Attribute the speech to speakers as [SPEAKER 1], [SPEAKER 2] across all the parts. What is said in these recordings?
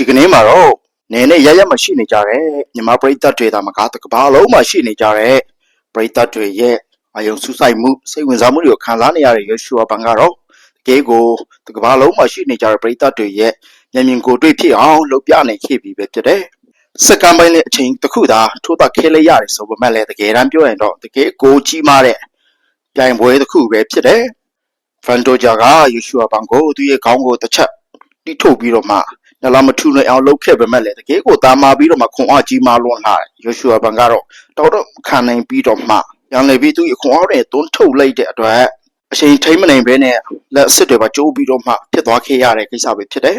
[SPEAKER 1] ဒီကနေ့မှာတော့နေနဲ့ရရမရှိနေကြတဲ့မြန်မာပရိသတ်တွေဒါမကားတကဘာလုံးမှာရှိနေကြတဲ့ပရိသတ်တွေရဲ့အယုံစူးစိုက်မှုစိတ်ဝင်စားမှုတွေကိုခံစားနေရတဲ့ယေရှုအပန်ကတော့တကယ်ကိုတကဘာလုံးမှာရှိနေကြတဲ့ပရိသတ်တွေရဲ့ဉာဏ်မြင်ကိုယ်တွေ့ဖြစ်အောင်လုပ်ပြနိုင်ခဲ့ပြီပဲဖြစ်တယ်စက္ကန့်ပိုင်းနဲ့အချိန်တစ်ခုသာထိုးတာခဲလိုက်ရတယ်ဆိုပေမဲ့လည်းတကယ်တမ်းပြောရင်တော့တကယ်ကိုကြီးမားတဲ့ပြိုင်ပွဲတစ်ခုပဲဖြစ်တယ်ဖရန်တိုဂျာကယေရှုအပန်ကိုသူ့ရဲ့ခေါင်းကိုတစ်ချက်တိထုတ်ပြီးတော့မှ နလာမထူနိုင်အောင်လုပ်ခဲ့ပေမဲ့လည်းတကယ်ကိုတာမာပြီးတော့မှခွန်အားကြီးမားလွန်းလာတယ်ယေရှုအဘန်ကတော့တော်တော့ခံနိုင်ပြီးတော့မှပြန်လေပြီးသူ့ခွန်အားနဲ့တွန်းထုတ်လိုက်တဲ့အတွက်အချိန်ထိမ့်မနိုင်ဘဲနဲ့လက်အစ်စ်တွေပါကျိုးပြီးတော့မှဖြစ်သွားခဲ့ရတဲ့ကိစ္စပဲဖြစ်တယ်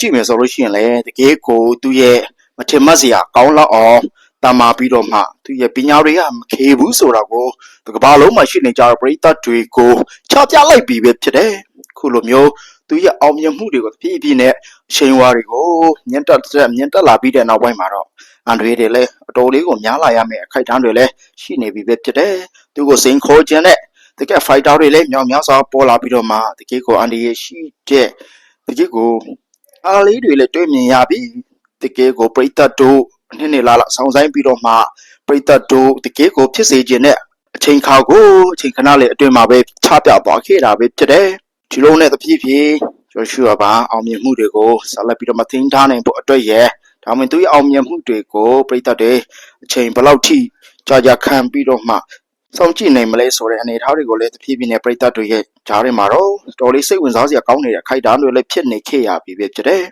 [SPEAKER 1] ကြည့်မယ်ဆိုလို့ရှိရင်လည်းတကယ်ကိုသူ့ရဲ့မထင်မှတ်စရာကောင်းလောက်အောင်တာမာပြီးတော့မှသူ့ရဲ့ပညာတွေကမခေဘူးဆိုတာကိုဒီကမ္ဘာလုံးမှာရှိနေကြတဲ့ပရိသတ်တွေကိုချပြလိုက်ပြီးပဲဖြစ်တယ်ခုလိုမျိုး သူရဲ့အောင်မြင်မှုတွေကိုတဖြည်းဖြည်းနဲ့အချိန်ဝါတွေကိုမြင့်တက်တက်မြင့်တက်လာပြီးတဲ့နောက်ပိုင်းမှာတော့အန်ဒရီတွေလည်းအတော်လေးကိုများလာရမယ်အခိုက်အတန့်တွေလည်းရှိနေပြီပဲဖြစ်တယ်သူကိုစိန်ခေါ်ခြင်းနဲ့တကယ်ဖိုက်တာတွေလည်းမြောင်များစွာပေါ်လာပြီးတော့မှတကယ်ကိုအန်ဒီရရှိတဲ့တကယ်ကိုအားလေးတွေလည်းတွေ့မြင်ရပြီတကယ်ကိုပရိသတ်တို့နှစ်နှစ်လာလာဆောင်းဆိုင်ပြီးတော့မှပရိသတ်တို့တကယ်ကိုဖြစ်စေခြင်းနဲ့အချိန်ခါကိုအချိန်ခဏလေးအတွင်းမှာပဲချပြသွားခဲ့တာပဲဖြစ်တယ် ဒီလိုနဲ့တဖြည်းဖြည်းကျော်ရှုပါအောင်မြင်မှုတွေကိုဆက်လက်ပြီးတော့မသိမ်းထားနိုင်ဖို့အတွက်ရယ်ဒါမှမဟုတ်သူရဲ့အောင်မြင်မှုတွေကိုပြိတ္တတွေအချိန်ဘယ်လောက်ထိကြာကြာခံပြီးတော့မှစောင့်ကြည့်နိုင်မလဲဆိုတဲ့အနေအထားတွေကိုလည်းတဖြည်းဖြည်းနဲ့ပြိတ္တတွေရဲ့ဂျားတွေမှာတော့တော်လေးစိတ်ဝင်စားစရာကောင်းနေတဲ့အခိုက်အတန့်တွေလည်းဖြစ်နေခဲ့ရပြီပဲဖြစ်တယ်